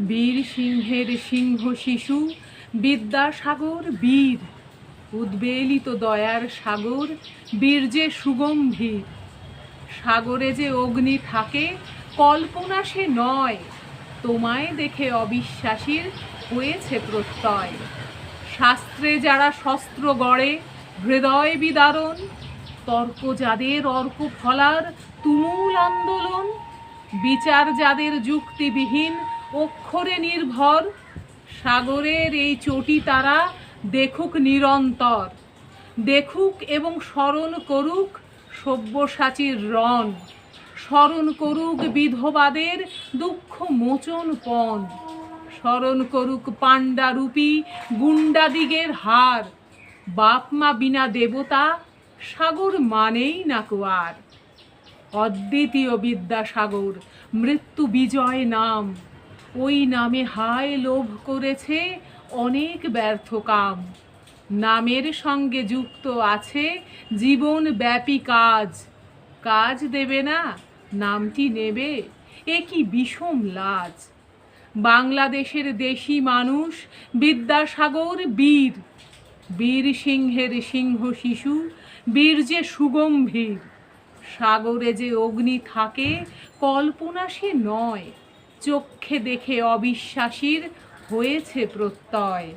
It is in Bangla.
বীর সিংহের সিংহ শিশু, বিদ্যাসাগর বীর। উদ্বেলিত দয়ার সাগর বীর্যে সুগম্ভীর। সাগরে যে অগ্নি থাকে, কল্পনা সে নয়। তোমায় দেখে অবিশ্বাসীর হয়েছে প্রত্যয়। শাস্ত্রে যারা শস্ত্র গড়ে, হৃদয় বিদারণ, তর্ক যাদের অর্ক ফলার তুমুল আন্দোলন, বিচার যাদের যুক্তিবিহীন অক্ষরে নির্ভর। সাগরের এই চটি তারা দেখুক নিরন্তর। দেখুক এবং স্মরণ করুক সব্যসাচীর রণ। স্মরণ করুক বিধবাদের দুঃখ মোচন পণ। স্মরণ করুক পাণ্ডারূপী গুন্ডাদিগের হার। বাপ মা বিনা দেবতা, সাগর মানেই না কুয়ার। অদ্বিতীয় বিদ্যাসাগর, মৃত্যু বিজয় নাম। ওই নামে হায় লোভ করেছে অনেক ব্যর্থ কাম। নামের সঙ্গে যুক্ত আছে জীবন ব্যাপী কাজ। কাজ দেবে না, নামটি নেবে, এ কি বিষম লাজ। বাংলাদেশের দেশি মানুষ, বিদ্যাসাগর বীর। বীর সিংহের সিংহ শিশু, বীর যে সুগম্ভীর। সাগরে যে অগ্নি থাকে, কল্পনা সে নয়। চক্ষে দেখে অবিশ্বাসীর হয়েছে প্রত্যয়।